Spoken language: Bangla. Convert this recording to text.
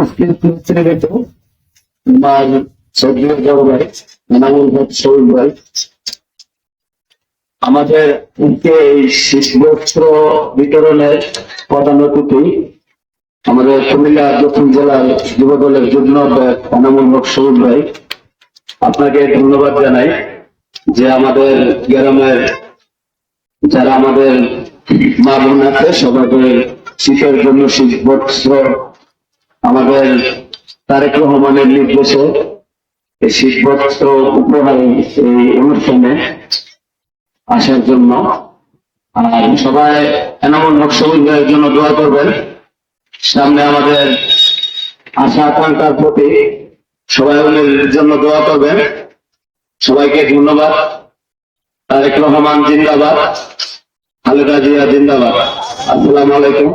উপস্থিত হচ্ছেন কিন্তু আমার সবজির বড় ভাই। আমাদের বিতরণের প্রধান অতিথি আমাদের কুমিল্লা দক্ষিণ জেলার যুব দলের যুগ্ম এনামুল হক শহীদ ভাই। আপনাকে ধন্যবাদ জানাই যে আমাদের গ্রামের যারা আমাদের মা বোন আছে, সবাইকে শীতের জন্য শীত বস্ত্র আমাদের তারেক রহমানের নির্দেশে এই শীত বস্ত্র উপহার এই অনুষ্ঠানে আসার জন্য। আর সবাই এনামুল হক জন্য দোয়া করবেন। সামনে আমাদের আশা আকাঙ্ক্ষার প্রতি সবাই ওদের জন্য দোয়া করবেন। সবাইকে ধন্যবাদ। তারেক রহমান জিন্দাবাদ। খালেদা জিয়া জিন্দাবাদ। আসসালামু আলাইকুম।